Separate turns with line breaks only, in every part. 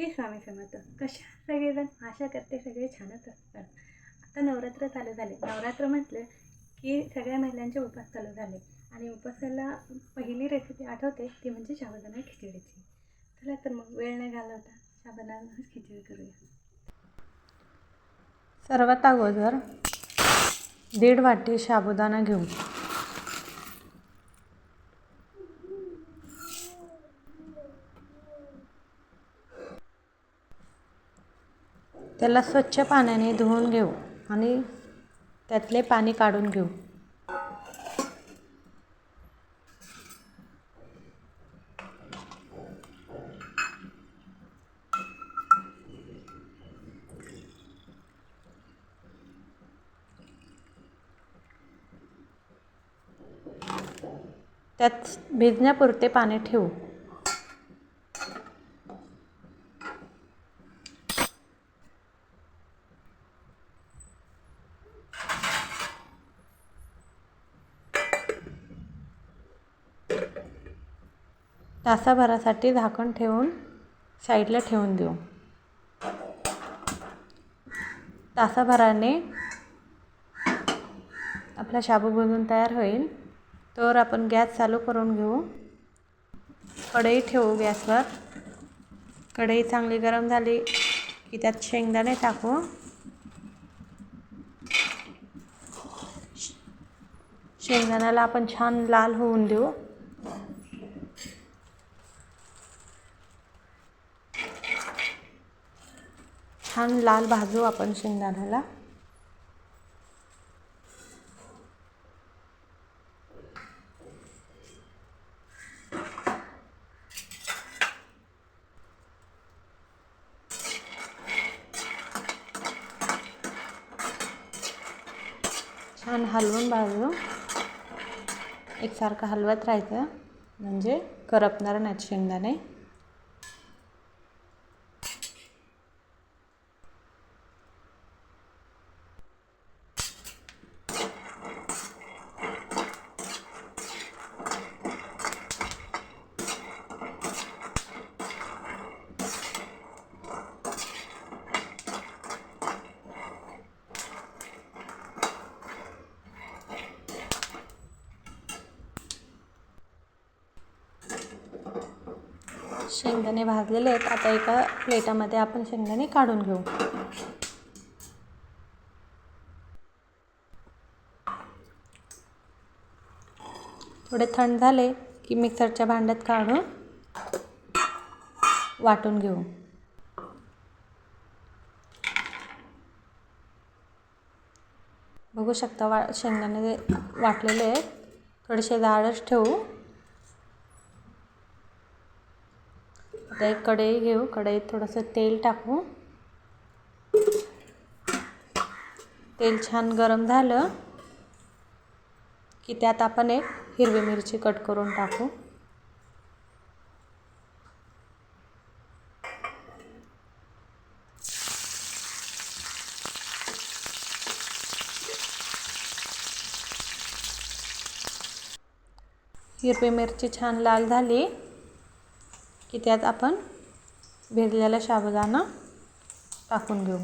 श्री स्वामी समर्थ कशा? सगळेजण आशा करते सगळे छानच असतात आता नवरात्र चालू झाले. नवरात्र म्हटलं की सगळ्या महिलांचे उपास चालू झाले. आणि उपासाला पहिली रेसिपी आठवते ती म्हणजे शाबदाना खिचडीची. चला तर मग वेळ नाही घालवता शाबदाना खिचडी करूया.
सर्वात अगोदर दीड वाटी साबुदाणा घेऊ त्याला स्वच्छ पाण्याने धुवून घेऊ आणि त्यातले पाणी काढून घेऊ. त्यात भिजण्यापुरते पाणी ठेवू. तासाभरासाठी झाकण ठेवून साईडला ठेवून देऊ. तासाभराने आपला शाबू भुजून तयार होईल. तर आपण गॅस चालू करून घेऊ. कढई ठेवू गॅसवर. कढई चांगली गरम झाली की त्यात शेंगदाणे टाकू. शेंगदाण्याला आपण छान लाल होऊन देऊ. छान लाल भाजू आपण शेंगदाण्याला. छान हलवून भाजू. एकसारखं हलवत राहायचं. म्हणजे करपणार नाहीत शेंगदाणे. शेंगदाणे भाजलेले आहेत. आता एका प्लेटामध्ये आपण शेंगदाणे काढून घेऊ. थोडे थंड झाले की मिक्सरच्या भांड्यात काढून वाटून घेऊ. बघू शकता वा शेंगदाणे वाटलेले आहेत. थोडेसे जाडच ठेवू. आता एक कढई घेऊ कढईत थोडंसं तेल टाकू. तेल छान गरम झालं की त्यात आपण एक हिरवी मिरची कट करून टाकू. हिरवी मिरची छान लाल झाली. की त्यात आपण भिजलेला साबुदाणा टाकून घेऊ.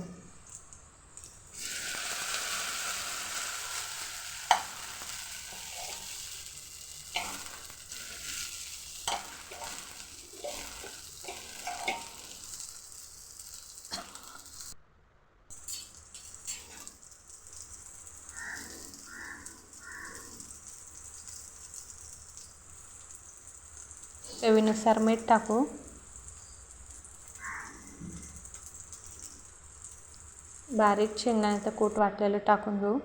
चवीनुसार मीठ टाकू. बारीक शेंगदाण्याचं कूट वाटलेलं टाकून घेऊ.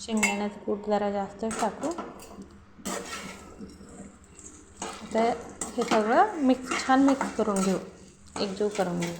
शेंगदाण्याचं कूट जरा जास्त टाकू. आता हे सगळं मिक्स छान मिक्स करून घेऊ. एकजीव करून घेऊ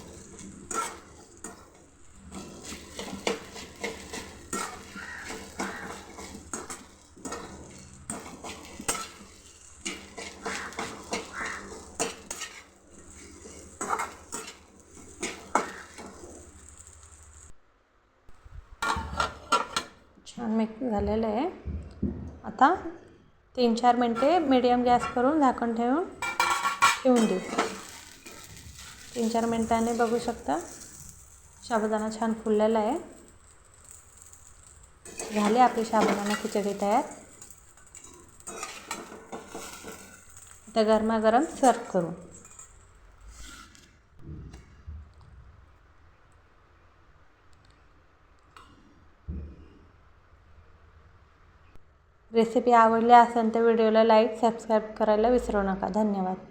छान मिक्स झालेलं आहे. आता तीन चार मिनटे मीडियम गॅस करून झाकण ठेवून ठेवून देऊ. तीन चार मिनटाने बघू शकता साबुदाणा छान फुललेला आहे. झाली आपली साबुदाणा खिचडी तयार. आता गरमागरम सर्व करू. रेसिपी आवडली असेल तर व्हिडिओला लाईक सबस्क्राईब करायला विसरू नका. धन्यवाद.